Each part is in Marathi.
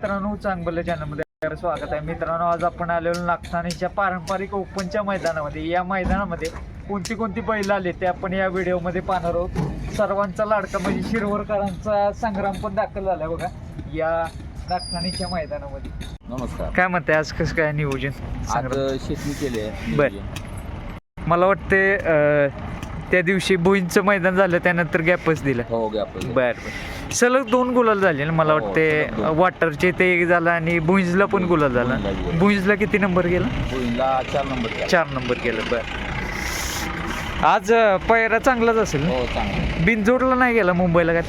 मित्रांनो चांगलं चॅनलमध्ये स्वागत आहे. मित्रांनो आज आपण आलेलो नागठाणेच्या पारंपरिक ओपनच्या मैदानामध्ये. या मैदानामध्ये कोणती कोणती बैल आले ते आपण या व्हिडिओमध्ये पाहणार आहोत. सर्वांचा लाडका म्हणजे शिरवरकरांचा संग्राम पण दाखल झाला बघा. या नागठाणेच्या मैदानामध्ये. नमस्कार. काय म्हणते आज कसं काय नियोजन? शेती केली आहे. बर. मला वाटते त्या दिवशी भुईंचं मैदान झालं त्यानंतर गॅपच दिला. हो बर सलग दोन गुलाल झाले ना मला हो, वाटते दोन. वाटरचे ते एक झाला आणि भुईंजला पण गुलाल झाला. भुईंजला गेला. भुईंजला किती नंबर गेला? भुईला चार नंबर केला. चार नंबर गेला बर. आज अं, पायरा चांगलाच असेल ना? हो चांगलं. बिनजोडला नाही गेला मुंबईला काय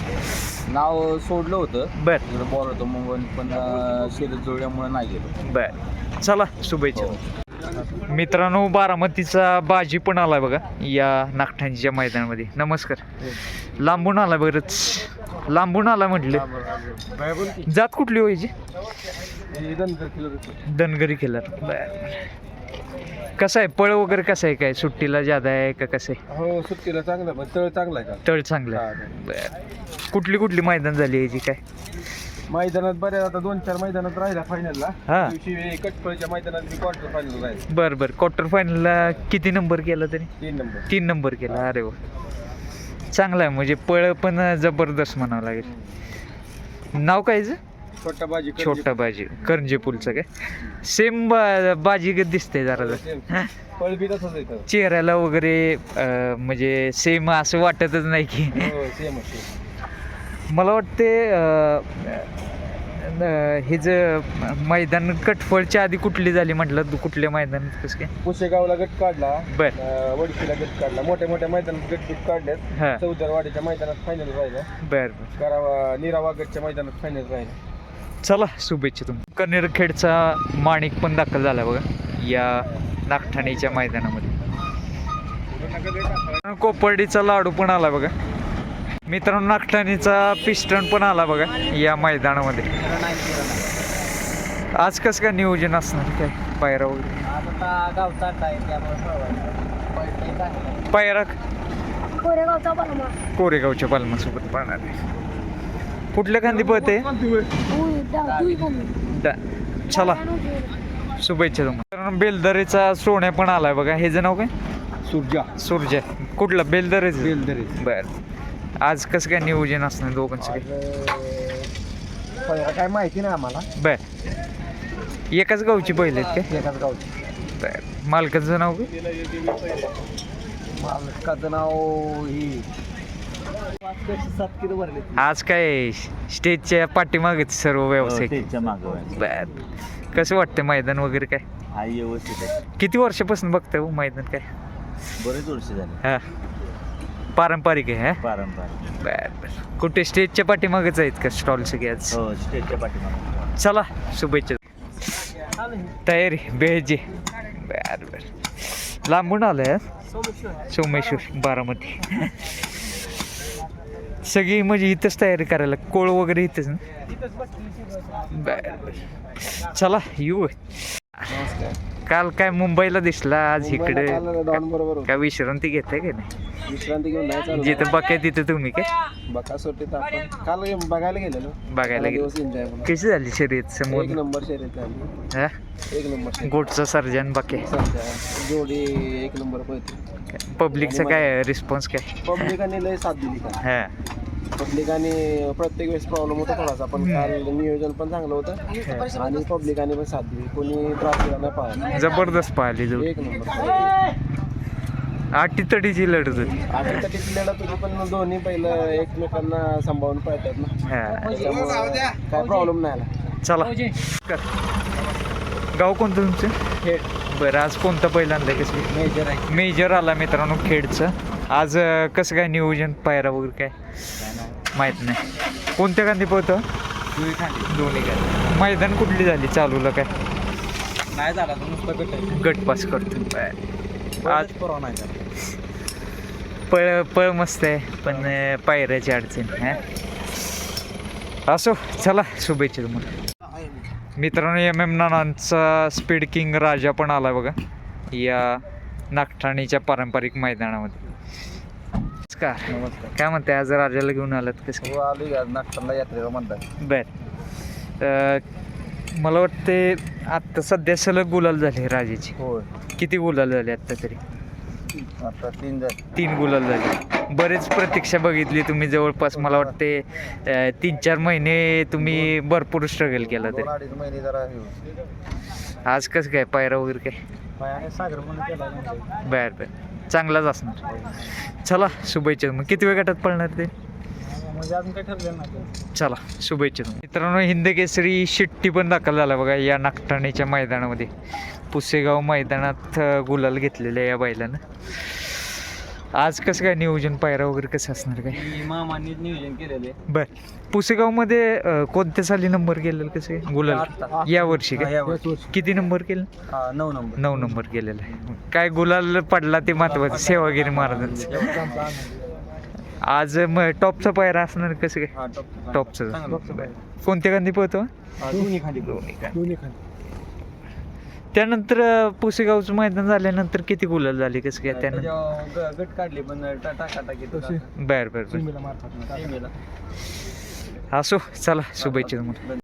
नाव सोडलं होतं. बर. इकडे बॉल होतं मुंबई पण अं, जुळल्यामुळे नाही गेलो. बर. चला शुभेच्छा. हो. मित्रांनो बारामतीचा बाजी पण आलाय बघा या नागठांच्या मैदानामध्ये. नमस्कार. लांबून आला बरंच. लांबून आला म्हटले. जात कुठली व्हायची धनगरी केलर कसं आहे? पळ वगैरे कसं आहे? काय सुट्टीला ज्यादा आहे का कसं आहे? हो सुट्टीला चांगलं तळ चांगला आहे तळ चांगलं आहे. बर. कुठली कुठली मैदान झाली याची काय? मैदानात बऱ्याच आता दोन चार मैदानात राहिला फायनलला हा. दिवशी कटपळच्या मैदानात मी क्वार्टर फायनल राहिला. बर बर. क्वार्टर फायनलला किती नंबर केला तरी? तीन नंबर तीन नंबर केला. अरे वा. चांगला आहे. म्हणजे पळ पण जबरदस्त म्हणावं लागेल. नाव काय हिचं? छोटा बाजी छोटा बाजी. करंजे पुलचं काय? सेम बा बाजी दिसतंय जरा जरा. पळ बी तसंच येतं. चेहऱ्याला वगैरे अं, म्हणजे सेम असं वाटतच नाही की. हो सेम मला वाटते हे जे मैदान कटफळच्या आधी कुठली झाली म्हटलं? तू कुठल्या मैदानात कसं काय? पुशेगावला गट काढला. बर. अं, वडकीला गट काढला. मोठ्या मोठ्या मैदानात गट गट काढल्यात चौदरवाडीच्या मैदानात फायनल राहिला. बर बर. करावा निरावा गटच्या मैदानात फायनल राहिला. चला शुभेच्छा तुम्ही कनेरखेडचा माणिक पण दाखल झाला बघा या नागठाणीच्या मैदानामध्ये. कोपर्डीचा लाडू पण आला बघा. मित्रांनो नागठाणीचा पिस्टन पण आला बघा या मैदानामध्ये. आज कसं काय नियोजन असणार काय? पायरा वगैरे? पायरा? कोरेगावच्या पालमासोबत पाहणार कुठल्या खांदी पळते चला. शुभेच्छा तुम्हाला. बेलदरेचा सोन्या पण आलाय बघा. हे नाव काय? सुरजा. सुरजा. कुठला? बेलदरेच? बेलदरे बर. आज कसं काय नियोजन असणार दोघांचं काय काय माहिती नाही आम्हाला. बर. एकाच गावची पहिले आहेत काय? एकाच गावची. बर. मालकाचं नाव काय? मालकाचं नाव ही. सात किलो भरले आज काय स्टेजच्या पाठीमागेच सर्व व्यवसाय मागं बर. कसं वाटतं मैदान वगैरे काय? हा व्यवस्थित आहे. किती वर्षापासून बघताय हो मैदान काय? बरेच वर्ष झाले. हा. पारंपरिक आहे हा? पारंपरिक. बर बर. कुठे स्टेजच्या पाठीमागेच आहेत का स्टॉल सगळे आज हो स्टेजच्या पाठीमागे. चला शुभेच्छा. तयारी बेहजी बर बर. लांबून आलंय सोमेश्वर बारामती. सगळी म्हणजे इथंच तयारी करायला कोळ वगैरे इथंच ना बर बर. चला येऊ. काल काय मुंबईला दिसला आज इकडे? डॉन बरोबर काय विश्रांती घेताय का नाही? विश्रांती घेऊन नाही चालू जिथं बघाय तिथं तुम्ही काय? बका सुट्टीत आपण. काल बघायला गेलेलो. बघायला गेलो दिवस एन्जॉय म्हणून कशी झाली शर्यत समोर? एक नंबर शर्यत झाली. हा? एक नंबर शर्यत. गोटचा सर्जन बाकी. सध्या जोडी एक नंबर पळते. पब्लिकचा काय रिस्पॉन्स काय? पब्लिकाने लय साथ दिली का हा. पब्लिकाने प्रत्येक वेळेस प्रॉब्लेम होता थोडासा पण काल नियोजन पण चांगलं होतं. आणि पब्लिकाने पण साथ दिली. कोणी त्रास दिला नाही पाहिजे जबरदस्त पाहिली जो एक नंबर. आटी तडीची लढत होती. तर तिथली लढत होती पण दोन्ही पहिलं एकमेकांना सांभाळून पळतात ना. हा. त्याच्यामुळं काय प्रॉब्लेम नाही आला. चला. कर. गाव कोणतं तुमचं? खेड. बरं आज कोणतं पहिलं आणलंय कसं मेजर आहे. मेजर आला मित्रांनो खेडचं. आज कसं काय नियोजन पायरा वगैरे काय? माहीत नाही. कोणत्या गांधी पोहतं दोन्ही गांधी मैदान कुठली झाली? चालूला काय? नाही झाला नुसतं गट आहे. गट पास करतो. आज परवा नाही झाला. पळ पळ मस्त आहे पण पायऱ्याची अडचण हा? असो चला शुभेच्छा तुम्हाला. मित्रांनो एम एम नानांचा स्पीड किंग राजा पण आला बघा. या नागठाणीच्या पारंपरिक मैदानामध्ये. नमस्कार. नमस्कार. काय म्हणते आज राजाला घेऊन आलात कसं हो आलो आज नागपूरला यात्रेला म्हणतात बर. अं, मला वाटते आत्ता सध्या सलग गुलाल झाले राजाची. होय. किती गुलाल झाले आत्ता तरी? आता तीन झाले. तीन गुलाल झाले. बरेच प्रतीक्षा बघितली तुम्ही जवळपास. मला वाटते तीन चार महिने तुम्ही भरपूर स्ट्रगल केला तरी अडीच महिने जरा हे होते. आज कसं काय? पायरा वगैरे काय? पायाने सागर पण केला बर बर. चांगलाच असणार. चला शुभेच्छा. मग किती वेळ गटात पळणार ते? म्हणजे अजून काय ठरलं नाही चला शुभेच्छा. मित्रांनो हिंद केसरी शिट्टी पण दाखल झाला बघा या नागठाणीच्या मैदानामध्ये. पुसेगाव मैदानात अं, गुलाल घेतलेलं आहे या बैलानं. आज कसं काय नियोजन पायरा वगैरे कसं असणार काय? मामांनी नियोजन केलेले बर. पुसेगावमध्ये अं, कोणत्या साली नंबर केलेलं कसं काय? गुलाल. या वर्षी काय किती नंबर केलं? नऊ नंबर. नऊ नंबर केलेला आहे. काय गुलाल पडला ते महत्वाचं सेवागिरी महाराजांचं. आज मग टॉपचा पायरा असणार कसं काय? हा टॉप टॉपचं. कोणत्या गांधी पोहतो दोन्ही खाली दोन्ही खाली त्यानंतर पुसेगावचं मैदान झाल्यानंतर किती गुलाल झाले? कसं काय त्यानंतर त्याच्यावर ग- गट काढले पण टाका टाकी बर बर बर. मारतात असो चला शुभेच्छा तुम्हाला.